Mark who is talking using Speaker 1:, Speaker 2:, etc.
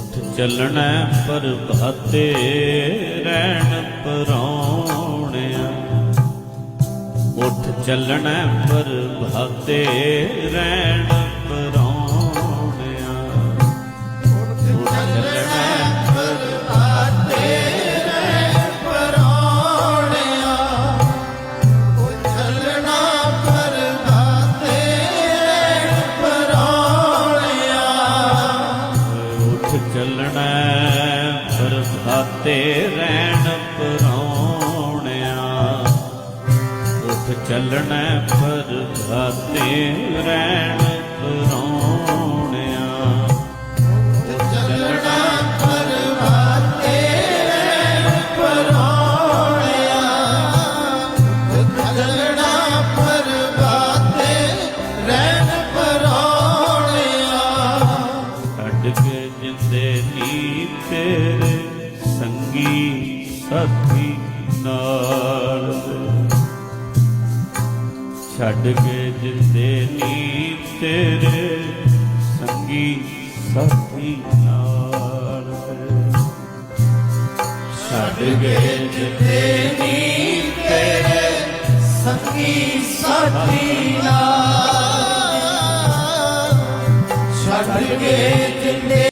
Speaker 1: ਉੱਠ ਚੱਲਣਾ ਪ੍ਰਭਾਤੇ ਰਹਿਣ ਪਰੌਣਿਆ। ਉੱਠ ਚੱਲਣਾ ਪ੍ਰਭਾਤੇ ਰਹਿਣ ਚੱਲਣਾ ਪ੍ਰਭਾਤੇ ਰਹਿਣ ਪਰੌਣਿਆ ਉੱਠ ਚੱਲਣਾ ਪ੍ਰਭਾਤੇ ਰਹਿਣ ਨੀ ਤੇਰੇ ਸੰਗੀ ਸਾਥੀ ਨਾਲ। ਛੱਡ ਕੇ ਜਿੰਦੇ ਨੀ ਤੇਰੇ ਸੰਗੀ ਸਾਥੀ ਨਾਲ। ਛੱਡ ਕੇ ਜਿੰਦੇ ਨੀ ਤੇਰੇ
Speaker 2: ਸੰਗੀ ਸਾਥੀ ਨਾਲ। ਛੱਡ ਕੇ ਜਿੰਦੇ